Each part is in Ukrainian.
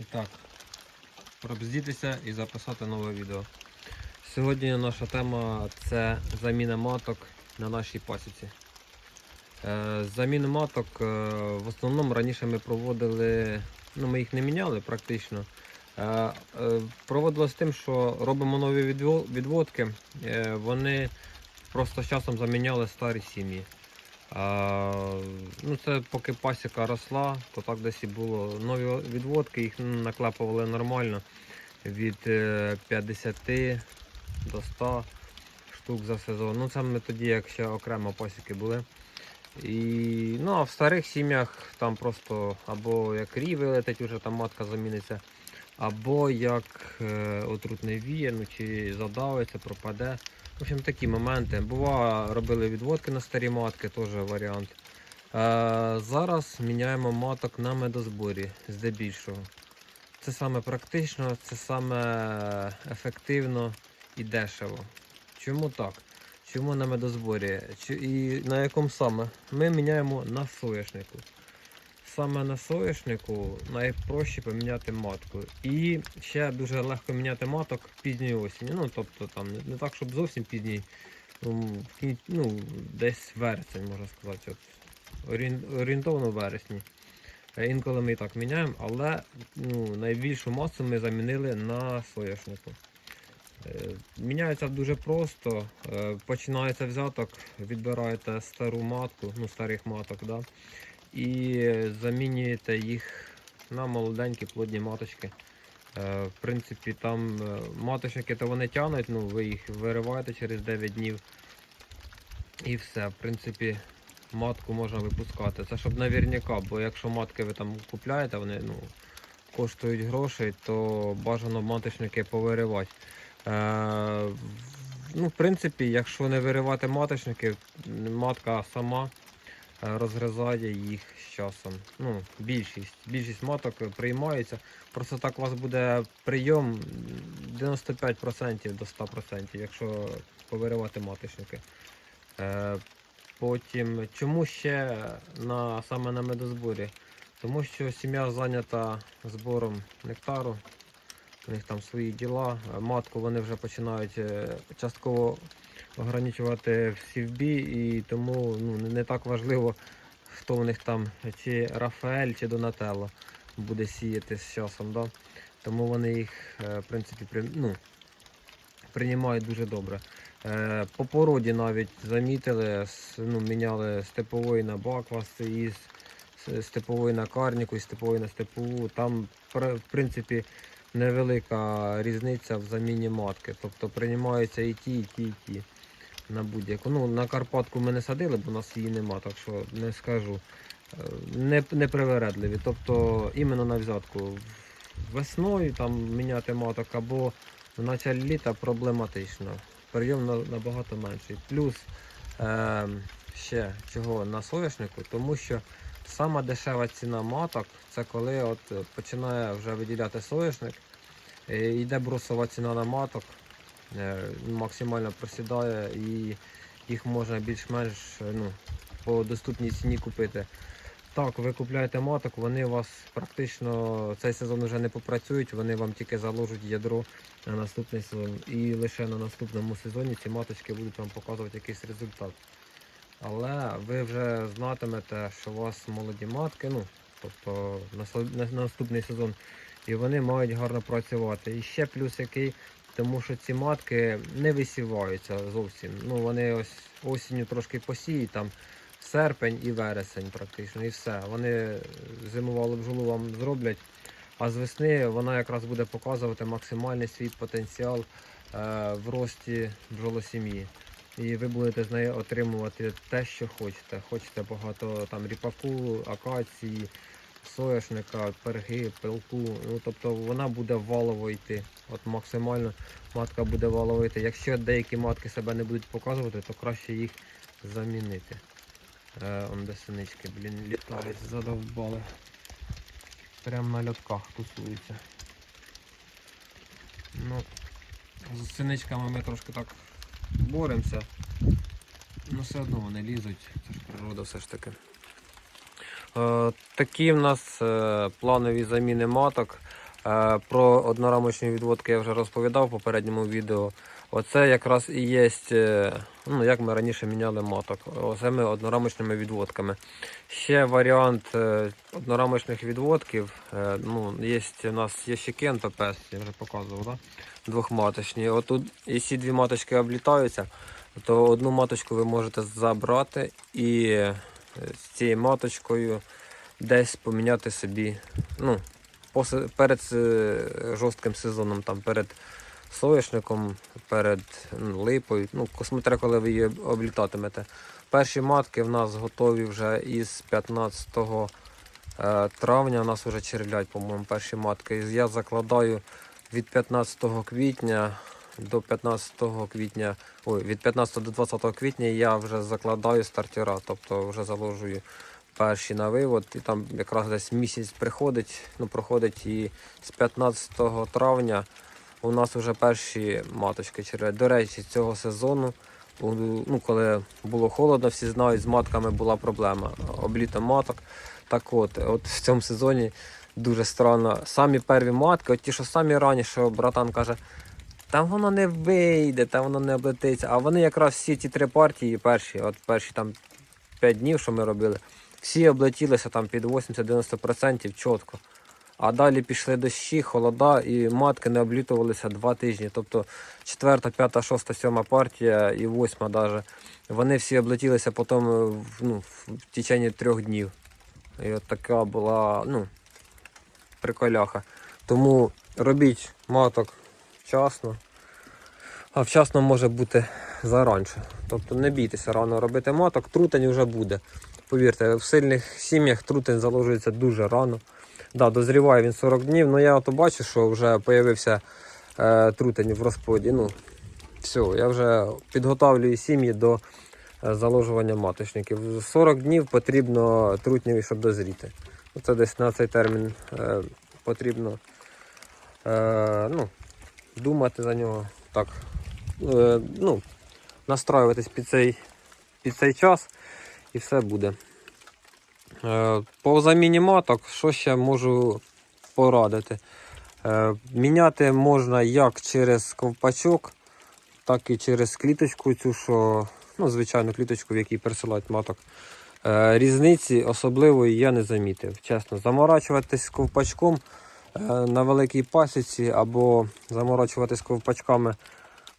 І так, пробздітися і записати нове відео. Сьогодні наша тема це заміна маток на нашій пасіці. Е, Заміну маток е, в основному раніше ми проводили, ну ми їх не міняли практично. Е, Проводилось тим, що робимо нові відводки, вони просто з часом заміняли старі сім'ї. Ну це поки пасіка росла, то так десь і було. Нові відводки, їх наклепували нормально від е, 50 до 100 штук за сезон. Ну це ми тоді, як ще окремо пасіки були. І, ну, а в старих сім'ях там просто або як рій вилетить, вже там матка заміниться, або як е, отрутний віє, ну чи задавиться, пропаде. В общем, такі моменти. Бува, робили відводки на старі матки, теж варіант. Е, зараз міняємо маток на медозборі здебільшого. Це саме практично, це саме ефективно і дешево. Чому так? Чому на медозборі? І на якому саме? Ми міняємо на соняшнику. Саме на соняшнику найпроще поміняти матку. І ще дуже легко міняти маток пізньої осені. Ну, тобто там не, так, щоб зовсім пізній, ну, ну, десь вересень, можна сказати. От, орієнтовно вересні. Е, Інколи ми і так міняємо, але ну, найбільшу масу ми замінили на соняшнику. Е, Міняється дуже просто. Е, Починається взяток, відбираєте стару матку, ну старих маток, да, і замінюєте їх на молоденькі плодні маточки. Е, В принципі, там е, маточники то вони тягнуть, ну ви їх вириваєте через 9 днів. І все. В принципі, матку можна випускати. Це щоб наверняка, бо якщо матки ви там купляєте, вони ну, коштують грошей, то бажано маточники повиривати. Е, ну, в принципі, якщо не виривати маточники, матка сама розгризає їх з часом. Ну, більшість. Більшість маток приймається. Просто так у вас буде прийом 95% до 100%, якщо повиривати маточники. Е, Потім, чому ще на, саме на медозборі? Тому що сім'я зайнята збором нектару, у них там свої діла. Е, Матку вони вже починають е, частково ограничувати в сівбі, і тому ну, не- так важливо, хто у них там, чи Рафаель, чи Донателло буде сіяти з часом. Да? Тому вони їх, е, в принципі, при, ну, приймають дуже добре. Е, По породі навіть замітили, ну, міняли степовий на баквас с- степової на карніку і степової на степову. Там, в принципі, невелика різниця в заміні матки. Тобто приймаються і ті, і ті, і ті. На будь-яку. Ну, на Карпатку ми не садили, бо у нас її нема, так що не скажу. Е, Не, не привередливі. Тобто іменно на взятку. Весною там міняти маток або в началі літа проблематично. Прийом набагато менший. Плюс е, ще чого на соняшнику, тому що сама дешева ціна маток це коли от починає вже виділяти соняшник, е, йде брусова ціна на маток, максимально просідає і їх можна більш-менш е, ну, по доступній ціні купити. Так, ви купляєте маток, вони у вас практично цей сезон вже не попрацюють, вони вам тільки заложать ядро на наступний сезон. І лише на наступному сезоні ці маточки будуть вам показувати якийсь результат. Але ви вже знатимете, що у вас молоді матки, ну, тобто на наступний сезон, і вони мають гарно працювати. І ще плюс який, тому що ці матки не висіваються зовсім. Ну, вони ось осінню трошки посіють там серпень і вересень практично, і все. Вони зимувалу бджолу вам зроблять, а з весни вона якраз буде показувати максимальний свій потенціал е, в рості бджолосім'ї. І ви будете з неї отримувати те, що хочете. Хочете багато там ріпаку, акації, соняшника, перги, пилку. Ну, тобто вона буде валово йти. От максимально матка буде валово йти. Якщо деякі матки себе не будуть показувати, то краще їх замінити. Е, он де синички, блін, літають, задовбали. Прямо на льотках тусуються. Ну, з синичками ми трошки так боремося. Ну все одно вони лізуть, це ж природа все ж таки. Е, такі в нас е, планові заміни маток. Е, Про однорамочні відводки я вже розповідав в попередньому відео. Оце якраз і є, ну, як ми раніше міняли маток, оцими однорамочними відводками. Ще варіант однорамочних відводків. Ну, є, у нас є ще кен ППС, я вже показував, да? двохматочні. Отут, якщо дві маточки облітаються, то одну маточку ви можете забрати і з цією маточкою десь поміняти собі. Ну, перед е, жорстким сезоном, там, перед соняшником, перед липою, ну, косметра, коли ви її облітатимете. Перші матки в нас готові вже із 15 е, травня. У нас вже червлять, по-моєму, перші матки. Я закладаю від 15 квітня до 15 квітня, ой, від 15 до 20 квітня я вже закладаю стартера, тобто вже заложую перші на вивод, і там якраз десь місяць приходить, ну проходить і з 15 травня у нас вже перші маточки червять. До речі, цього сезону, ну, коли було холодно, всі знають, з матками була проблема. Обліто маток. Так от, от в цьому сезоні дуже странно. Самі перві матки, от ті, що самі рані, що братан каже, там воно не вийде, там воно не облетиться. А вони якраз всі ті три партії, перші, от перші там 5 днів, що ми робили, всі облетілися там під 80-90% чітко. А далі пішли дощі, холода, і матки не облітувалися два тижні. Тобто четверта, п'ята, шоста, сьома партія і восьма навіть. Вони всі облетілися потім ну, в течение трьох днів. І от така була ну, приколяха. Тому робіть маток вчасно. А вчасно може бути заранше. Тобто не бійтеся рано робити маток, трутень вже буде. Повірте, в сильних сім'ях трутень заложується дуже рано. Да, дозріває він 40 днів, але я ото бачу, що вже з'явився е, трутень в розплоді. Ну, все, я вже підготовлюю сім'ї до е, заложування маточників. 40 днів потрібно трутневі, щоб дозріти. Ну, Це десь на цей термін е, потрібно е, ну, думати за нього. Так, ну, настроюватись під цей, під цей час і все буде. Е, По заміні маток, що ще можу порадити? Е, Міняти можна як через ковпачок, так і через кліточку, цю, що, ну, звичайну кліточку, в якій пересилають маток. Е, Різниці особливої я не замітив. Чесно, заморачуватись ковпачком е, на великій пасіці або заморачуватись ковпачками,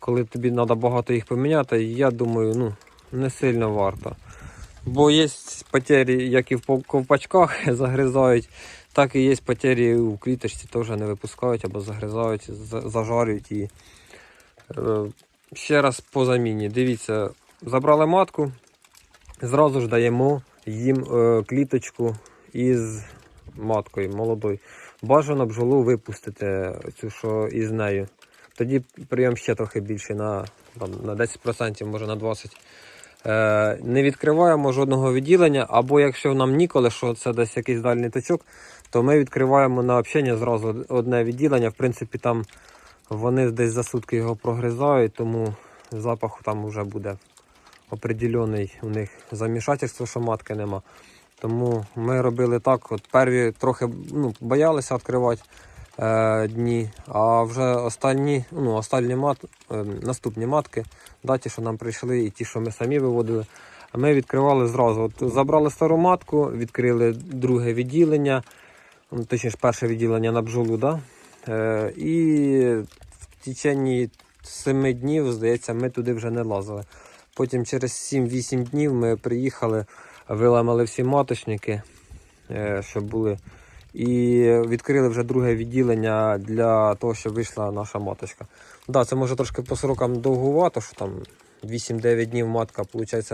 коли тобі треба багато їх поміняти, я думаю, ну, не сильно варто. Бо є потері, як і в ковпачках загризають, так і є потері у кліточці, теж не випускають або загризають, зажарюють її. Е, Ще раз по заміні. Дивіться, забрали матку, зразу ж даємо їм е, кліточку із маткою молодою. Бажано бджолу випустити цю, що із нею. Тоді прийом ще трохи більший на, на 10%, може на 20%. Е, не відкриваємо жодного відділення, або якщо нам ніколи, що це десь якийсь дальній точок, то ми відкриваємо на общення зразу одне відділення. В принципі, там вони десь за сутки його прогризають, тому запах там вже буде определений у них замішательство, що матки нема. Тому ми робили так. От перві трохи ну, боялися відкривати е, дні, а вже останні, ну, останні мат, е, наступні матки, да, ті, що нам прийшли, і ті, що ми самі виводили, ми відкривали зразу. От забрали стару матку, відкрили друге відділення, ну, точніше перше відділення на бджолу. Да? Е, і в течение 7 днів, здається, ми туди вже не лазили. Потім через 7-8 днів ми приїхали, виламали всі маточники, е, що були. І відкрили вже друге відділення для того, щоб вийшла наша маточка. Да, це може трошки по срокам довгувато, що там 8-9 днів матка, виходить,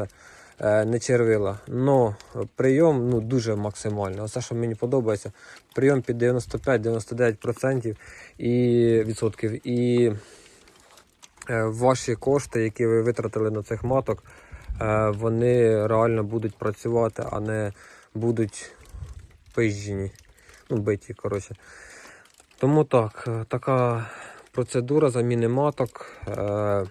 не червила. Но прийом ну, дуже максимальний. Оце, що мені подобається. Прийом під 95-99% і відсотків. І е, ваші кошти, які ви витратили на цих маток, е, вони реально будуть працювати, а не будуть пижджені. Ну, биті, коротше. Тому так, е, така процедура заміни маток. Е,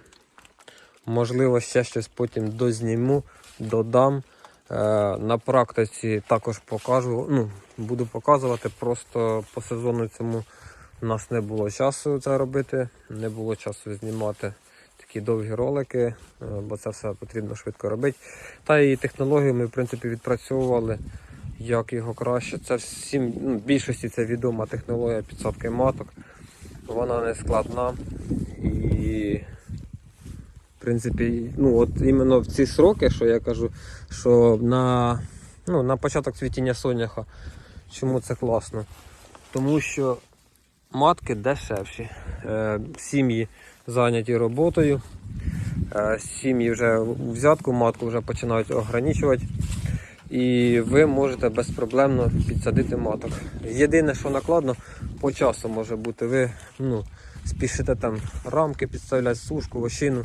можливо, ще щось потім дозніму, додам. Е, на практиці також покажу. Ну, буду показувати просто по сезону цьому У нас не було часу це робити, не було часу знімати такі довгі ролики, е, бо це все потрібно швидко робити. Та і технологію ми, в принципі, відпрацьовували, як його краще. Це всім, ну, більшості це відома технологія підсадки маток. Вона не складна і в принципі, ну от іменно в ці сроки, що я кажу, що на, ну, на початок цвітіння соняха, чому це класно? Тому що матки дешевші. Е, сім'ї зайняті роботою. Е, сім'ї вже взятку матку вже починають ограничувати. І ви можете безпроблемно підсадити маток. Єдине, що накладно, по часу може бути. Ви ну, спішите там рамки підставляти, сушку, вощину.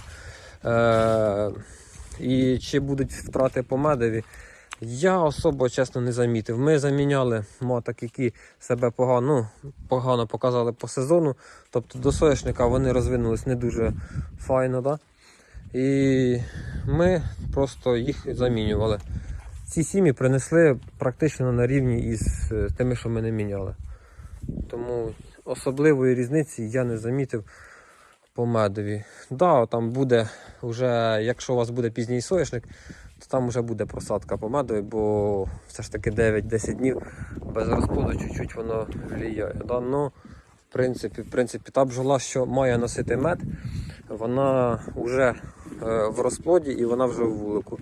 Е, і чи будуть втрати по медові, я особо чесно не замітив. Ми заміняли маток, які себе погано, ну, погано показали по сезону. Тобто до соняшника вони розвинулись не дуже файно. Да? І ми просто їх замінювали. Ці сім'ї принесли практично на рівні із е, тими, що ми не міняли. Тому особливої різниці я не замітив по медові. Да, там буде вже, якщо у вас буде пізній соняшник, то там вже буде просадка по медові, бо все ж таки 9-10 днів без розплоду чуть-чуть воно влияє. Да? Ну, в принципі, в принципі, та бджола, що має носити мед, вона вже е, в розплоді і вона вже в вулику.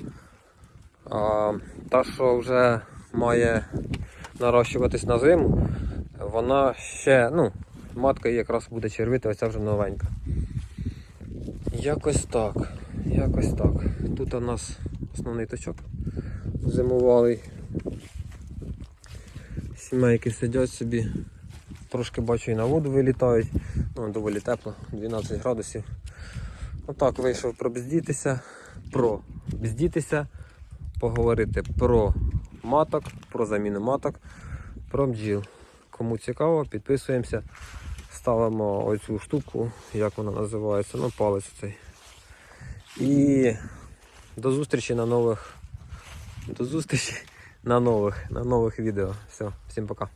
Та, що вже має нарощуватись на зиму, вона ще, ну, матка її якраз буде червити, оця вже новенька. Якось так. Якось так. Тут у нас основний точок зимувалий. Сімейки сидять собі. Трошки бачу і на воду вилітають. Ну, доволі тепло, 12 градусів. Отак вийшов пробздітися, про бздітися, поговорити про маток, про заміну маток, про бджіл. Кому цікаво, підписуємося, ставимо оцю штуку, як вона називається, ну палець цей. І до зустрічі на нових. До зустрічі на нових, на нових відео. Все, всім пока.